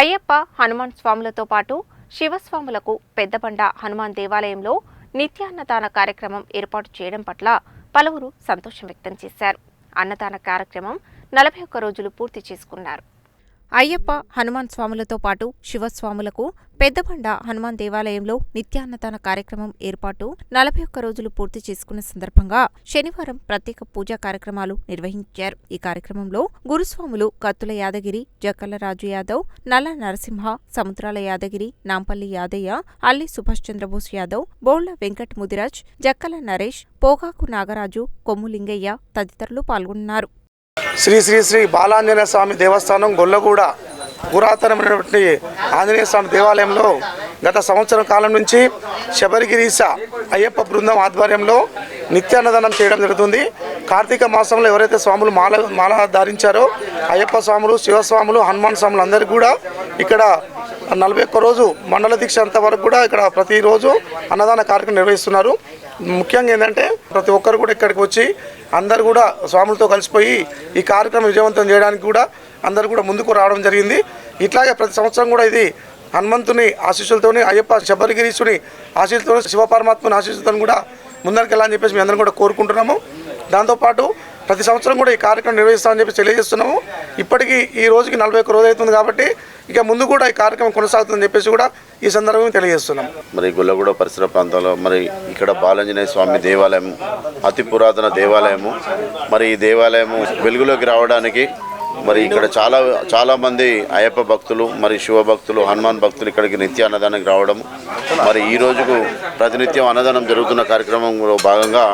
అయ్యప్ప హనుమాన్ స్వాములతో పాటు శివస్వాములకు పెద్దబండ హనుమాన్ దేవాలయంలో నిత్యాన్నదాన కార్యక్రమం ఏర్పాటు చేయడం పట్ల పలువురు సంతోషం వ్యక్తం చేశారు. అన్నదాన కార్యక్రమం నలభై ఒక్క రోజులు పూర్తి చేసుకున్నారు. అయ్యప్ప హనుమాన్ స్వాములతో పాటు శివస్వాములకు పెద్దబండ హనుమాన్ దేవాలయంలో నిత్యాన్నదాన కార్యక్రమం ఏర్పాటు నలభై ఒక్క రోజులు పూర్తి చేసుకున్న సందర్భంగా శనివారం ప్రత్యేక పూజా కార్యక్రమాలు నిర్వహించారు. ఈ కార్యక్రమంలో గురుస్వాములు కత్తుల యాదగిరి జక్కల రాజు యాదవ్ నల్ల నరసింహ సముద్రాల యాదగిరి నాంపల్లి యాదయ్య అల్లి సుభాష్ చంద్రబోస్ యాదవ్ బోళ్ళ వెంకట్ ముదిరాజ్ జక్కల నరేష్ పోగాకు నాగరాజు కొమ్ములింగయ్య తదితరులు పాల్గొన్నారు. శ్రీ శ్రీ శ్రీ బాలాంజనేయ స్వామి దేవస్థానం గొల్లగూడ పురాతనమైనటువంటి ఆంజనేయ స్వామి దేవాలయంలో గత సంవత్సరం కాలం నుంచి శబరిగిరీశ అయ్యప్ప బృందం ఆధ్వర్యంలో నిత్యాన్నదానం చేయడం జరుగుతుంది. కార్తీక మాసంలో ఎవరైతే స్వాములు మాల మాల ధారించారో అయ్యప్ప స్వాములు శివస్వాములు హనుమాన్ స్వాములు అందరికీ కూడా ఇక్కడ నలభై ఒక్క రోజు మండల దీక్ష అంత వరకు కూడా ఇక్కడ ప్రతిరోజు అన్నదాన కార్యక్రమం నిర్వహిస్తున్నారు. ముఖ్యంగా ఏంటంటే ప్రతి ఒక్కరు కూడా ఇక్కడికి వచ్చి అందరు కూడా స్వాములతో కలిసిపోయి ఈ కార్యక్రమం విజయవంతం చేయడానికి కూడా అందరు కూడా ముందుకు రావడం జరిగింది. ఇట్లాగే ప్రతి సంవత్సరం కూడా ఇది హనుమంతుని ఆశీస్సులతోని అయ్యప్ప శబరిగిరీశుని ఆశీస్సులతో శివపరమాత్మని ఆశీస్సులతో కూడా ముందరికి వెళ్ళాలని చెప్పేసి మేము అందరం కూడా కోరుకుంటున్నాము. దాంతోపాటు ప్రతి సంవత్సరం కూడా ఈ కార్యక్రమం నిర్వహిస్తామని చెప్పి తెలియజేస్తున్నాము. ఇప్పటికీ ఈ రోజుకి నలభై ఒక్క రోజు అవుతుంది కాబట్టి ఇక ముందు కూడా ఈ కార్యక్రమం కొనసాగుతుందని చెప్పేసి కూడా ఈ సందర్భంగా తెలియజేస్తున్నాం. మరి గుల్లగూడ పరిసర ప్రాంతంలో మరి ఇక్కడ బాలాంజనేయ స్వామి దేవాలయం అతి పురాతన దేవాలయము మరి ఈ దేవాలయము వెలుగులోకి రావడానికి మరి ఇక్కడ చాలా చాలామంది అయ్యప్ప భక్తులు మరి శివ భక్తులు హనుమాన్ భక్తులు ఇక్కడికి నిత్య అన్నదానానికి రావడం మరి ఈ రోజుకు ప్రతినిత్యం అన్నదానం జరుగుతున్న కార్యక్రమంలో భాగంగా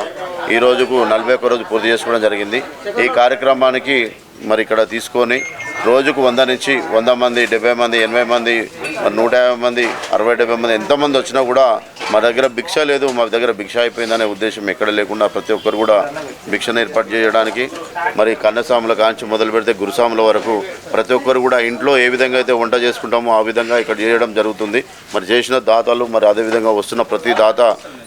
ఈ రోజుకు నలభై ఒక్క రోజు పూర్తి చేసుకోవడం జరిగింది. ఈ కార్యక్రమానికి మరి ఇక్కడ తీసుకొని రోజుకు వంద నుంచి వంద మంది డెబ్బై మంది ఎనభై మంది నూట యాభై మంది అరవై డెబ్బై మంది ఎంతమంది వచ్చినా కూడా మా దగ్గర భిక్ష లేదు మా దగ్గర భిక్ష అయిపోయిందనే ఉద్దేశం ఎక్కడ లేకుండా ప్రతి ఒక్కరు కూడా భిక్షను ఏర్పాటు చేయడానికి. మరి కన్నస్వాముల కాంచి మొదలు పెడితే గురుస్వాముల వరకు ప్రతి ఒక్కరు కూడా ఇంట్లో ఏ విధంగా అయితే వంట చేసుకుంటామో ఆ విధంగా ఇక్కడ చేయడం జరుగుతుంది. మరి చేసిన దాతలు మరి అదేవిధంగా వస్తున్న ప్రతి దాత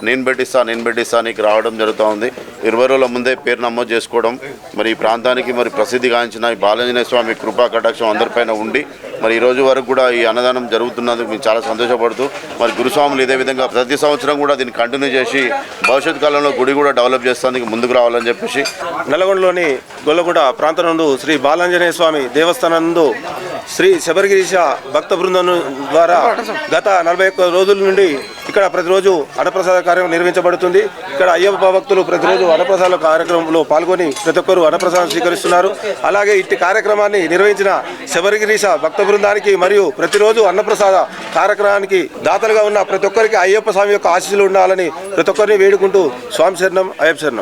నేను పెట్టిస్తా నేను పెట్టిస్తా నీకు రావడం జరుగుతూ ఉంది. ఇరవై రోజుల ముందే పేరు నమోదు చేసుకోవడం మరి ఈ ప్రాంతానికి మరి ప్రసిద్ధిగాంచిన ఈ బాలాంజనేయ స్వామి కృపా కటాక్షం అందరిపైన ఉండి మరి ఈ రోజు వరకు కూడా ఈ అన్నదానం జరుగుతున్నందుకు మేము చాలా సంతోషపడుతూ మరి గురుస్వాములు ఇదే విధంగా ప్రతి సంవత్సరం కూడా దీన్ని కంటిన్యూ చేసి భవిష్యత్ కాలంలో గుడి కూడా డెవలప్ చేస్తానికి ముందుకు రావాలని చెప్పేసి నల్గొండలోని గొల్లగూడ ప్రాంతం నందు శ్రీ బాలాంజనేయ స్వామి దేవస్థానం శ్రీ శబరిగిరీశ భక్త బృందం ద్వారా గత నలభై ఒక్క రోజుల నుండి ఇక్కడ ప్రతిరోజు అన్నప్రసాద కార్యక్రమం నిర్వహించబడుతుంది. ఇక్కడ అయ్యప్ప భక్తులు ప్రతిరోజు అన్నప్రసాద కార్యక్రమంలో పాల్గొని ప్రతి ఒక్కరు అన్నప్రసాదం స్వీకరిస్తున్నారు. అలాగే ఇట్టి కార్యక్రమాన్ని నిర్వహించిన శబరిగిరీశ భక్త బృందానికి మరియు ప్రతిరోజు అన్నప్రసాద కార్యక్రమానికి దాతలుగా ఉన్న ప్రతి ఒక్కరికి అయ్యప్ప స్వామి యొక్క ఆశీస్సులు ఉండాలని ప్రతి ఒక్కరిని వేడుకుంటూ స్వామి శరణం అయ్యప్ప శరణం.